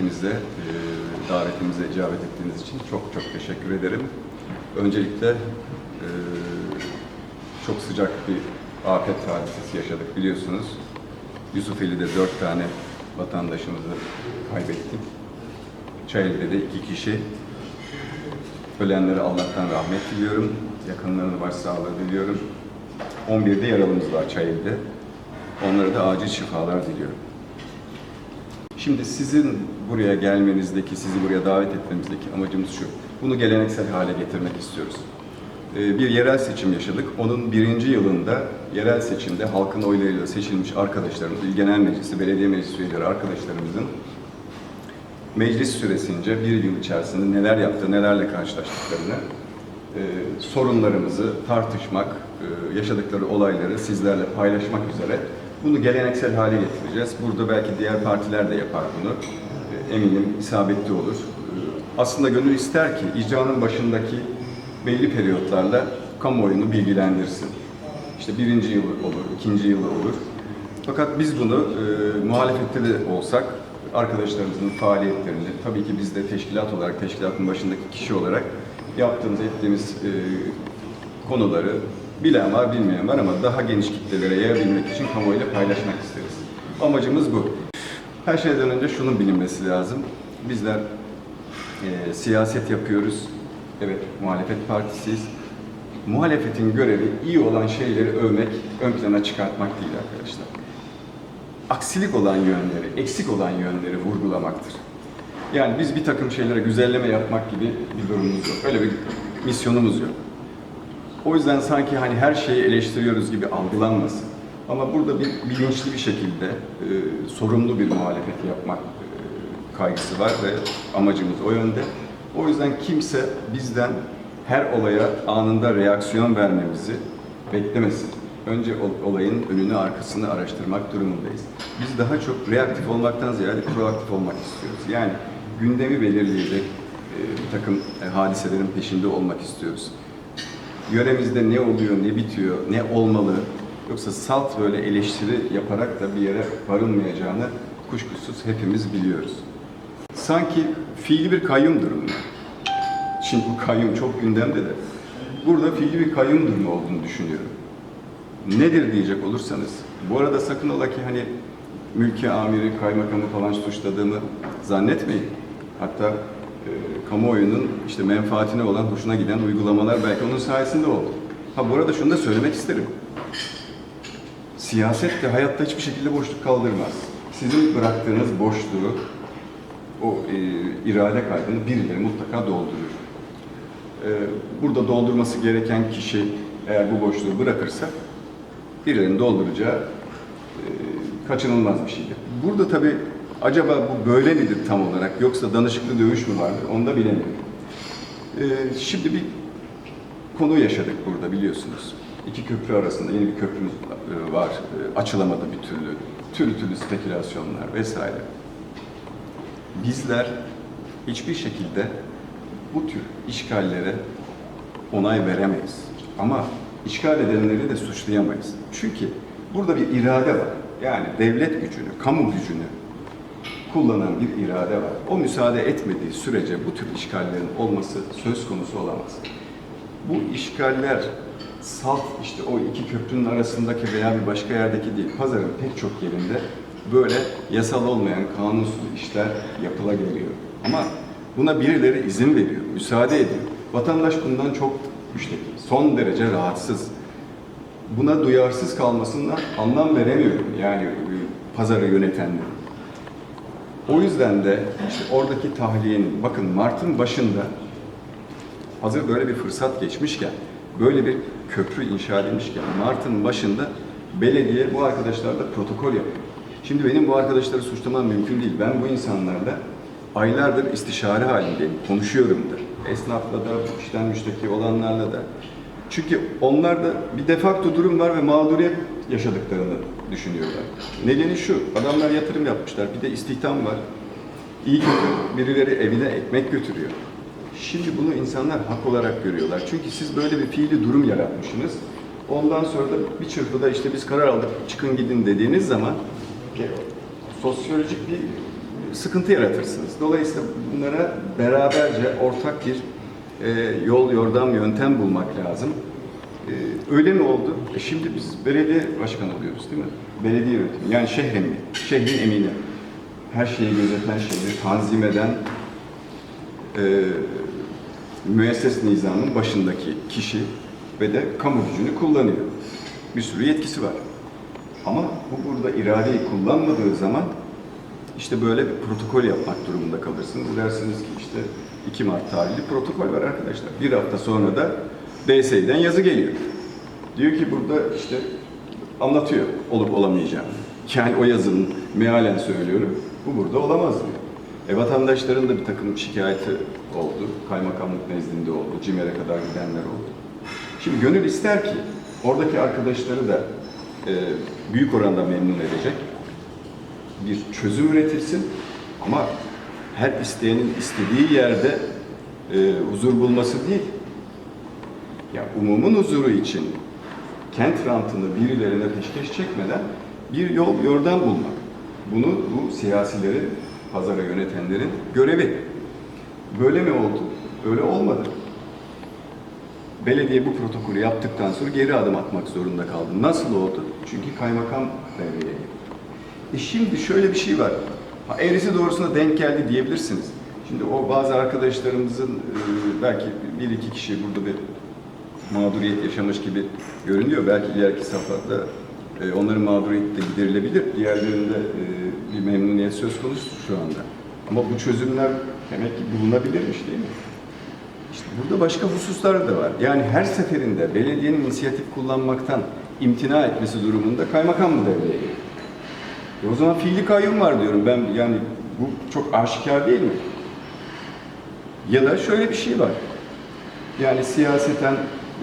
hepinize e, davetimize icabet ettiğiniz için çok çok teşekkür ederim. Öncelikle e, çok sıcak bir afet hadisesi yaşadık biliyorsunuz. Yusufeli'de dört tane vatandaşımızı kaybettik. Çayeli'de de iki kişi. Ölenlere Allah'tan rahmet diliyorum. Yakınlarına başsağlığı diliyorum. 11'de yaralımız var Çayeli'de. Onlara da acil şifalar diliyorum. Şimdi sizin buraya gelmenizdeki, sizi buraya davet etmemizdeki amacımız şu. Bunu geleneksel hale getirmek istiyoruz. Ee, Bir yerel seçim yaşadık. Onun birinci yılında yerel seçimde halkın oylarıyla seçilmiş arkadaşlarımız, İl Genel Meclisi, Belediye Meclisi üyeleri arkadaşlarımızın meclis süresince bir yıl içerisinde neler yaptı, nelerle karşılaştıklarını, e, sorunlarımızı tartışmak, e, yaşadıkları olayları sizlerle paylaşmak üzere bunu geleneksel hale getireceğiz. Burada belki diğer partiler de yapar bunu. E, eminim isabetli olur. E, aslında gönül ister ki icranın başındaki belli periyotlarla kamuoyunu bilgilendirsin. İşte birinci yıl olur, ikinci yıl olur. Fakat biz bunu e, muhalefette de olsak arkadaşlarımızın faaliyetlerini, tabii ki biz de teşkilat olarak, teşkilatın başındaki kişi olarak yaptığımız, ettiğimiz e, konuları bilen var, bilmeyen var ama daha geniş kitlelere yayabilmek için kamuoyuyla paylaşmak isteriz. Amacımız bu. Her şeyden önce şunun bilinmesi lazım. Bizler e, siyaset yapıyoruz. Evet, muhalefet partisiyiz. Muhalefetin görevi iyi olan şeyleri övmek, ön plana çıkartmak değil arkadaşlar aksilik olan yönleri, eksik olan yönleri vurgulamaktır. Yani biz bir takım şeylere güzelleme yapmak gibi bir durumumuz yok. Öyle bir misyonumuz yok. O yüzden sanki hani her şeyi eleştiriyoruz gibi algılanmasın. Ama burada bir bilinçli bir şekilde e, sorumlu bir muhalefet yapmak e, kaygısı var ve amacımız o yönde. O yüzden kimse bizden her olaya anında reaksiyon vermemizi beklemesin. Önce ol- olayın önünü arkasını araştırmak durumundayız. Biz daha çok reaktif olmaktan ziyade proaktif olmak istiyoruz. Yani gündemi belirleyecek e, bir takım e, hadiselerin peşinde olmak istiyoruz. Yöremizde ne oluyor, ne bitiyor, ne olmalı yoksa salt böyle eleştiri yaparak da bir yere varılmayacağını kuşkusuz hepimiz biliyoruz. Sanki fiili bir kayyum durumu. Şimdi bu kayyum çok gündemde de. Burada fiili bir kayyum durumu olduğunu düşünüyorum. Nedir diyecek olursanız, bu arada sakın ola ki hani mülki amiri, kaymakamı falan suçladığımı zannetmeyin. Hatta e, kamuoyunun işte menfaatine olan, hoşuna giden uygulamalar belki onun sayesinde oldu. Ha bu arada şunu da söylemek isterim. Siyaset de hayatta hiçbir şekilde boşluk kaldırmaz. Sizin bıraktığınız boşluğu, o e, irade kaybını birileri mutlaka doldurur. E, burada doldurması gereken kişi eğer bu boşluğu bırakırsa birilerinin dolduracağı e, kaçınılmaz bir şeydir. Burada tabii acaba bu böyle midir tam olarak yoksa danışıklı dövüş mü vardır onu da bilemiyorum. E, şimdi bir konu yaşadık burada biliyorsunuz. İki köprü arasında yeni bir köprümüz e, var. E, açılamadı bir türlü. Türlü türlü spekülasyonlar vesaire. Bizler hiçbir şekilde bu tür işgallere onay veremeyiz. Ama işgal edenleri de suçlayamayız. Çünkü burada bir irade var. Yani devlet gücünü, kamu gücünü kullanan bir irade var. O müsaade etmediği sürece bu tür işgallerin olması söz konusu olamaz. Bu işgaller salt işte o iki köprünün arasındaki veya bir başka yerdeki değil, pazarın pek çok yerinde böyle yasal olmayan kanunsuz işler yapılabiliyor. Ama buna birileri izin veriyor, müsaade ediyor. Vatandaş bundan çok müşteki, son derece rahatsız. Buna duyarsız kalmasından anlam veremiyorum yani e, pazarı yönetenlerin. O yüzden de işte oradaki tahliyenin, bakın Mart'ın başında hazır böyle bir fırsat geçmişken, böyle bir köprü inşa edilmişken, Mart'ın başında belediye bu arkadaşlarla protokol yapıyor. Şimdi benim bu arkadaşları suçlamam mümkün değil. Ben bu insanlarla aylardır istişare halindeyim, konuşuyorum da. Esnafla da, işten müşteki olanlarla da. Çünkü onlarda bir defakto durum var ve mağduriyet yaşadıklarını düşünüyorlar. Nedeni şu, adamlar yatırım yapmışlar, bir de istihdam var. İyi kötü birileri evine ekmek götürüyor. Şimdi bunu insanlar hak olarak görüyorlar. Çünkü siz böyle bir fiili durum yaratmışsınız. Ondan sonra da bir çırpıda işte biz karar aldık çıkın gidin dediğiniz zaman sosyolojik bir sıkıntı yaratırsınız. Dolayısıyla bunlara beraberce ortak bir e, yol, yordam, yöntem bulmak lazım. E, öyle mi oldu? E şimdi biz belediye başkanı oluyoruz değil mi? Belediye yönetimi, yani şehir emni, şehrin emini. Her şeyi gözeten, şehri tanzim eden, e, müesses nizamın başındaki kişi ve de kamu gücünü kullanıyor. Bir sürü yetkisi var. Ama bu burada iradeyi kullanmadığı zaman işte böyle bir protokol yapmak durumunda kalırsınız. Dersiniz ki işte 2 Mart tarihli protokol var arkadaşlar. Bir hafta sonra da DSİ'den yazı geliyor. Diyor ki burada işte anlatıyor olup olamayacağını. Yani o yazının mealen söylüyorum. Bu burada olamaz diyor. E vatandaşların da bir takım şikayeti oldu. Kaymakamlık nezdinde oldu. CİMER'e kadar gidenler oldu. Şimdi gönül ister ki oradaki arkadaşları da e, büyük oranda memnun edecek bir çözüm üretilsin ama her isteyenin istediği yerde e, huzur bulması değil. Ya umumun huzuru için kent rantını birilerine peşkeş çekmeden bir yol yordam bulmak. Bunu bu siyasilerin, pazara yönetenlerin görevi. Böyle mi oldu? Öyle olmadı. Belediye bu protokolü yaptıktan sonra geri adım atmak zorunda kaldı. Nasıl oldu? Çünkü kaymakam devreye girdi. E şimdi şöyle bir şey var. Ha, eğrisi doğrusuna denk geldi diyebilirsiniz. Şimdi o bazı arkadaşlarımızın e, belki bir iki kişi burada bir mağduriyet yaşamış gibi görünüyor. Belki ileriki safhada e, onların mağduriyeti de giderilebilir. Diğerlerinde e, bir memnuniyet söz konusu şu anda. Ama bu çözümler demek ki bulunabilirmiş değil mi? İşte burada başka hususlar da var. Yani her seferinde belediyenin inisiyatif kullanmaktan imtina etmesi durumunda kaymakam mı devreye? E o zaman fiili kayyum var diyorum ben yani bu çok aşikar değil mi? Ya da şöyle bir şey var. Yani siyaseten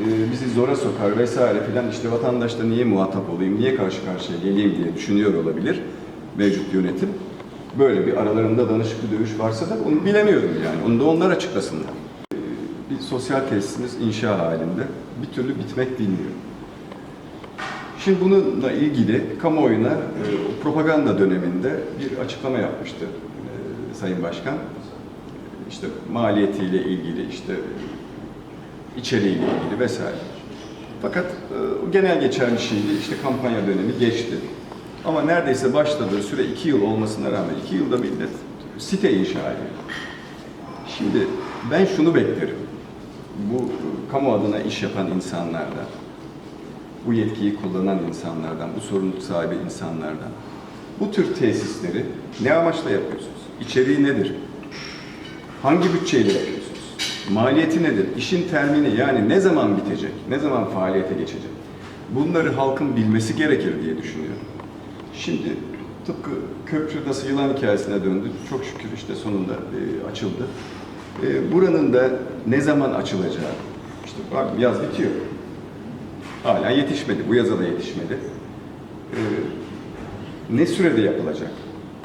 e, bizi zora sokar vesaire filan işte vatandaşla niye muhatap olayım, niye karşı karşıya geleyim diye düşünüyor olabilir mevcut yönetim. Böyle bir aralarında danışık bir dövüş varsa da onu bilemiyorum yani. Onu da onlar açıklasınlar. E, Bir sosyal tesisimiz inşa halinde. Bir türlü bitmek bilmiyor. Şimdi bununla ilgili kamuoyuna e, propaganda döneminde bir açıklama yapmıştı Sayın Başkan. İşte maliyetiyle ilgili, işte içeriğiyle ilgili vesaire. Fakat e, genel geçer bir şeydi. İşte kampanya dönemi geçti. Ama neredeyse başladığı süre iki yıl olmasına rağmen iki yılda millet site inşa ediyor. Şimdi ben şunu beklerim. Bu e, kamu adına iş yapan insanlardan, bu yetkiyi kullanan insanlardan, bu sorumluluk sahibi insanlardan bu tür tesisleri ne amaçla yapıyorsunuz? İçeriği nedir? Hangi bütçeyle yapıyorsunuz? Maliyeti nedir? İşin termini yani ne zaman bitecek? Ne zaman faaliyete geçecek? Bunları halkın bilmesi gerekir diye düşünüyorum. Şimdi tıpkı köprü nasıl yılan hikayesine döndü. Çok şükür işte sonunda e, açıldı. E, buranın da ne zaman açılacağı, işte bak yaz bitiyor. Hala yetişmedi. Bu yaza da yetişmedi. Ee, ne sürede yapılacak?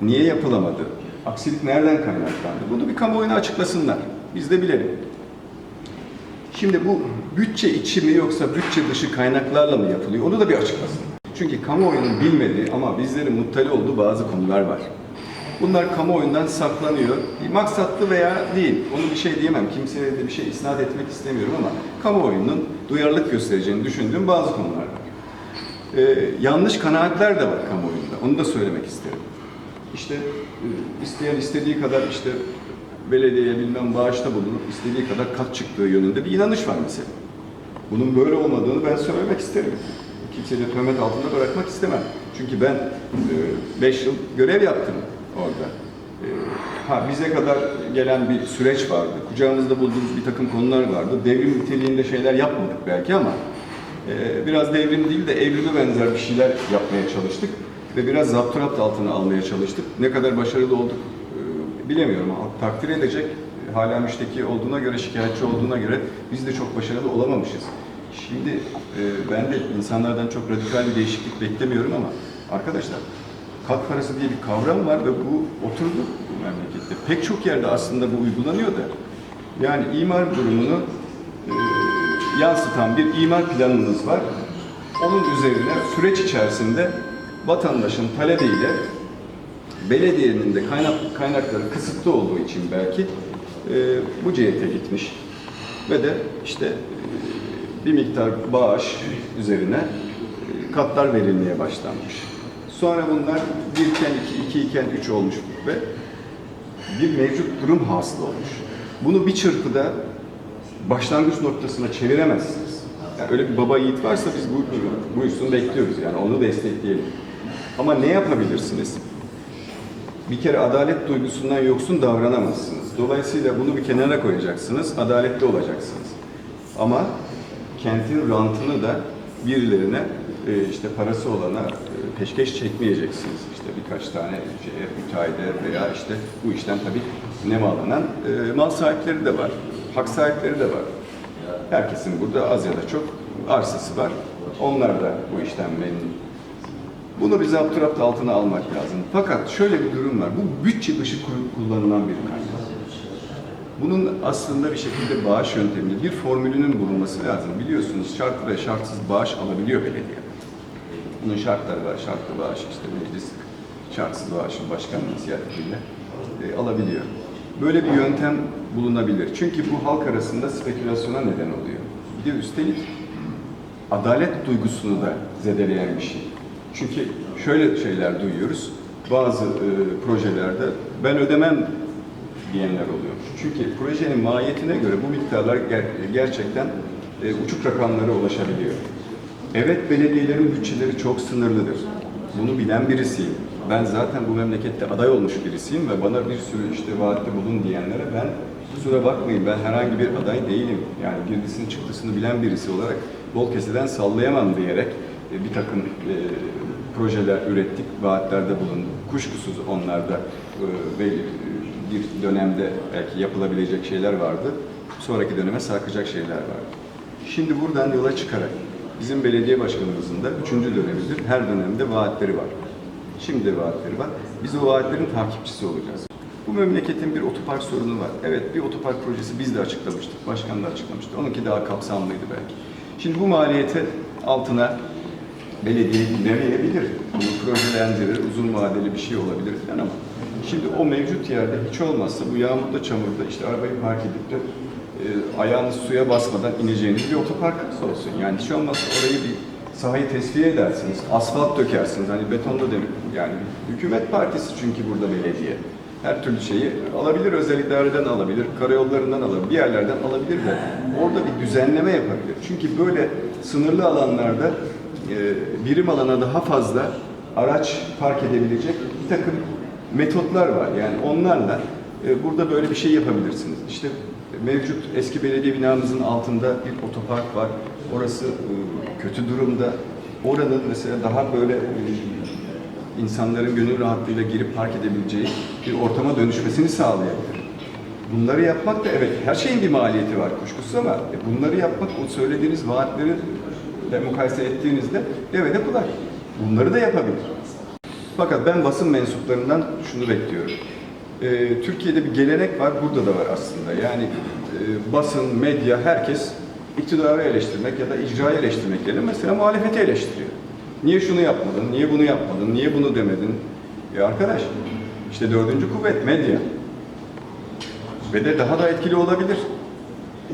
Niye yapılamadı? Aksilik nereden kaynaklandı? Bunu bir kamuoyuna açıklasınlar. Biz de bilelim. Şimdi bu bütçe içi mi yoksa bütçe dışı kaynaklarla mı yapılıyor? Onu da bir açıklasın. Çünkü kamuoyunun bilmediği ama bizlerin muttali olduğu bazı konular var. Bunlar kamuoyundan saklanıyor. Maksatlı veya değil. Onu bir şey diyemem. Kimseye de bir şey isnat etmek istemiyorum ama kamuoyunun duyarlılık göstereceğini düşündüğüm bazı konular var. Ee, yanlış kanaatler de var kamuoyunda. Onu da söylemek isterim. İşte e, isteyen istediği kadar işte belediyeye bilmem bağışta bulunup istediği kadar kat çıktığı yönünde bir inanış var mesela. Bunun böyle olmadığını ben söylemek isterim. Kimseyi de töhmet altında bırakmak istemem. Çünkü ben 5 yıl görev yaptım orada. E, ha bize kadar gelen bir süreç vardı. Kucağımızda bulduğumuz bir takım konular vardı. Devrim niteliğinde şeyler yapmadık belki ama e, biraz devrim değil de evrime benzer bir şeyler yapmaya çalıştık ve biraz zapturapt altına almaya çalıştık. Ne kadar başarılı olduk e, bilemiyorum takdir edecek. Hala müşteki olduğuna göre, şikayetçi olduğuna göre biz de çok başarılı olamamışız. Şimdi e, ben de insanlardan çok radikal bir değişiklik beklemiyorum ama arkadaşlar kat parası diye bir kavram var ve bu oturdu bu memlekette. Pek çok yerde aslında bu uygulanıyor da. Yani imar durumunu e, yansıtan bir imar planınız var. Onun üzerine süreç içerisinde vatandaşın talebiyle belediyenin de kaynak, kaynakları kısıtlı olduğu için belki e, bu cihete gitmiş. Ve de işte e, bir miktar bağış üzerine e, katlar verilmeye başlanmış. Sonra bunlar bir iken iki, iki iken üç olmuş ve bir mevcut durum hasıl olmuş. Bunu bir çırpıda başlangıç noktasına çeviremezsiniz. Yani öyle bir baba yiğit varsa biz bu buyursun bekliyoruz yani onu destekleyelim. Ama ne yapabilirsiniz? Bir kere adalet duygusundan yoksun davranamazsınız. Dolayısıyla bunu bir kenara koyacaksınız, adaletli olacaksınız. Ama kentin rantını da birilerine e, işte parası olana e, peşkeş çekmeyeceksiniz. İşte birkaç tane müteahhide veya işte bu işten tabii nemalanan e, mal sahipleri de var, hak sahipleri de var. Herkesin burada az ya da çok arsası var. Onlar da bu işten memnun. Bunu bir zapturapt altına almak lazım. Fakat şöyle bir durum var. Bu bütçe dışı ku- kullanılan bir kaynak. Bunun aslında bir şekilde bağış yöntemi, bir formülünün bulunması lazım. Biliyorsunuz şart ve şartsız bağış alabiliyor belediye. Bunun şartları var. Şartlı bağış işte meclis şartsız bağışın başkanının ziyaretiyle e, alabiliyor. Böyle bir yöntem bulunabilir. Çünkü bu halk arasında spekülasyona neden oluyor. Bir de üstelik adalet duygusunu da zedeleyen bir şey. Çünkü şöyle şeyler duyuyoruz. Bazı e, projelerde ben ödemem diyenler oluyor. Çünkü projenin mahiyetine göre bu miktarlar ger- gerçekten e, uçuk rakamlara ulaşabiliyor. Evet belediyelerin bütçeleri çok sınırlıdır. Bunu bilen birisiyim. Ben zaten bu memlekette aday olmuş birisiyim ve bana bir sürü işte vaatte bulun diyenlere ben kusura bakmayın ben herhangi bir aday değilim. Yani girdisini çıktısını bilen birisi olarak bol keseden sallayamam diyerek e, bir takım e, projeler ürettik, vaatlerde bulunduk. Kuşkusuz onlarda e, bir dönemde belki yapılabilecek şeyler vardı. Sonraki döneme sarkacak şeyler vardı. Şimdi buradan yola çıkarak bizim belediye başkanımızın da üçüncü dönemidir. Her dönemde vaatleri var. Şimdi de vaatleri var. Biz o vaatlerin takipçisi olacağız. Bu memleketin bir otopark sorunu var. Evet bir otopark projesi biz de açıklamıştık. Başkan da açıklamıştı. Onunki daha kapsamlıydı belki. Şimdi bu maliyeti altına belediye demeyebilir. Bunu projelendirir, uzun vadeli bir şey olabilir falan ama şimdi o mevcut yerde hiç olmazsa bu yağmurda, çamurda işte arabayı park edip de e, ayağınız suya basmadan ineceğiniz bir otopark olsun. Yani hiç olmazsa orayı bir sahayı tesviye edersiniz, asfalt dökersiniz. Hani betonda demek yani hükümet partisi çünkü burada belediye. Her türlü şeyi alabilir, özel idareden alabilir, karayollarından alabilir, bir yerlerden alabilir de orada bir düzenleme yapabilir. Çünkü böyle sınırlı alanlarda birim alana daha fazla araç park edebilecek bir takım metotlar var. Yani onlarla e, burada böyle bir şey yapabilirsiniz. İşte mevcut eski belediye binamızın altında bir otopark var. Orası e, kötü durumda. Oranın mesela daha böyle e, insanların gönül rahatlığıyla girip park edebileceği bir ortama dönüşmesini sağlayabilir. Bunları yapmak da evet her şeyin bir maliyeti var kuşkusuz ama e, bunları yapmak o söylediğiniz vaatleri ile mukayese ettiğinizde devede kolay. Bunları da yapabilir. Fakat ben basın mensuplarından şunu bekliyorum. Ee, Türkiye'de bir gelenek var, burada da var aslında. Yani e, basın, medya, herkes iktidarı eleştirmek ya da icrayı eleştirmek yerine mesela muhalefeti eleştiriyor. Niye şunu yapmadın, niye bunu yapmadın, niye bunu demedin? E arkadaş, işte dördüncü kuvvet medya. Ve de daha da etkili olabilir.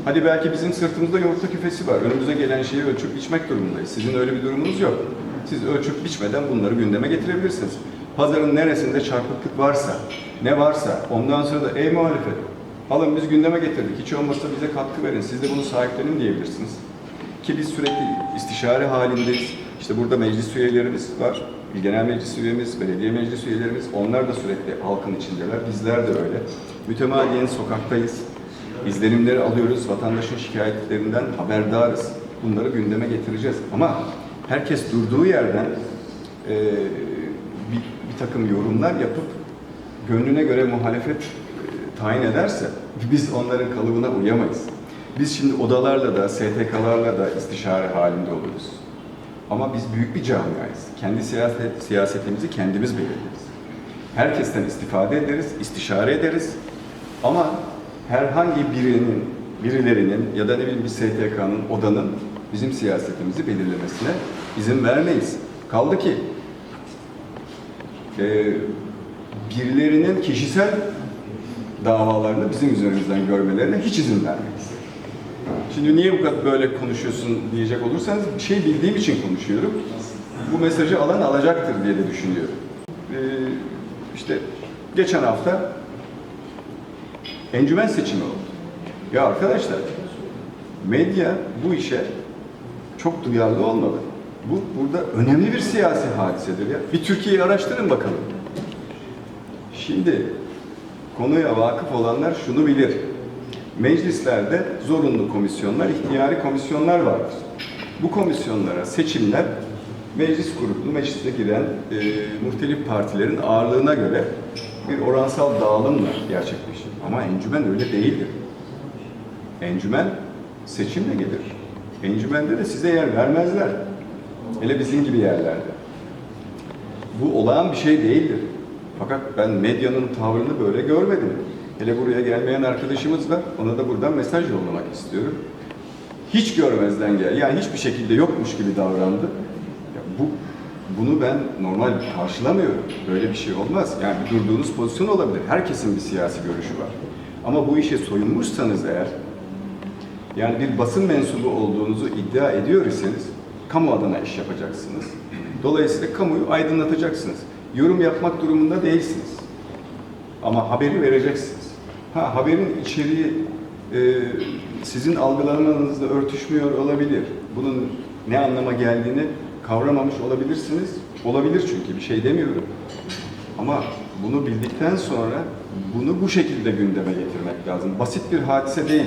Hadi belki bizim sırtımızda yumurta küfesi var. Önümüze gelen şeyi ölçüp biçmek durumundayız. Sizin öyle bir durumunuz yok. Siz ölçüp biçmeden bunları gündeme getirebilirsiniz. Pazarın neresinde çarpıklık varsa, ne varsa ondan sonra da ey muhalefet, alın biz gündeme getirdik. Hiç olmazsa bize katkı verin. Siz de bunu sahiplenin diyebilirsiniz. Ki biz sürekli istişare halindeyiz. İşte burada meclis üyelerimiz var. Genel Meclis üyemiz, belediye meclis üyelerimiz. Onlar da sürekli halkın içindeler. Bizler de öyle. Mütemadiyen sokaktayız. İzlenimleri alıyoruz. Vatandaşın şikayetlerinden haberdarız. Bunları gündeme getireceğiz. Ama herkes durduğu yerden e, bir, bir takım yorumlar yapıp gönlüne göre muhalefet e, tayin ederse biz onların kalıbına uyamayız. Biz şimdi odalarla da, STK'larla da istişare halinde oluruz. Ama biz büyük bir camiayız. Kendi siyaset, siyasetimizi kendimiz belirleriz. Herkesten istifade ederiz, istişare ederiz. Ama herhangi birinin, birilerinin ya da ne bileyim bir STK'nın, odanın bizim siyasetimizi belirlemesine izin vermeyiz. Kaldı ki e, birilerinin kişisel davalarını bizim üzerimizden görmelerine hiç izin vermeyiz. Şimdi niye bu kadar böyle konuşuyorsun diyecek olursanız bir şey bildiğim için konuşuyorum. Bu mesajı alan alacaktır diye de düşünüyorum. Ee, işte geçen hafta encümen seçimi oldu. Ya arkadaşlar medya bu işe çok duyarlı olmalı. Bu burada önemli bir siyasi hadisedir ya. Bir Türkiye'yi araştırın bakalım. Şimdi konuya vakıf olanlar şunu bilir. Meclislerde zorunlu komisyonlar, ihtiyari komisyonlar vardır. Bu komisyonlara seçimler meclis grubunu, mecliste giren e, muhtelif partilerin ağırlığına göre bir oransal dağılımla gerçekleşir. Ama encümen öyle değildir. Encümen seçimle gelir. Encümende de size yer vermezler. Hele bizim gibi yerlerde. Bu olağan bir şey değildir. Fakat ben medyanın tavrını böyle görmedim. Hele buraya gelmeyen arkadaşımız var. Ona da buradan mesaj yollamak istiyorum. Hiç görmezden gel. Yani hiçbir şekilde yokmuş gibi davrandı. Ya bu bunu ben normal karşılamıyorum. Böyle bir şey olmaz. Yani durduğunuz pozisyon olabilir. Herkesin bir siyasi görüşü var. Ama bu işe soyunmuşsanız eğer, yani bir basın mensubu olduğunuzu iddia ediyor iseniz, kamu adına iş yapacaksınız. Dolayısıyla kamuyu aydınlatacaksınız. Yorum yapmak durumunda değilsiniz. Ama haberi vereceksiniz. Ha haberin içeriği e, sizin algılamanızla örtüşmüyor olabilir. Bunun ne anlama geldiğini kavramamış olabilirsiniz. Olabilir çünkü bir şey demiyorum. Ama bunu bildikten sonra bunu bu şekilde gündeme getirmek lazım. Basit bir hadise değil.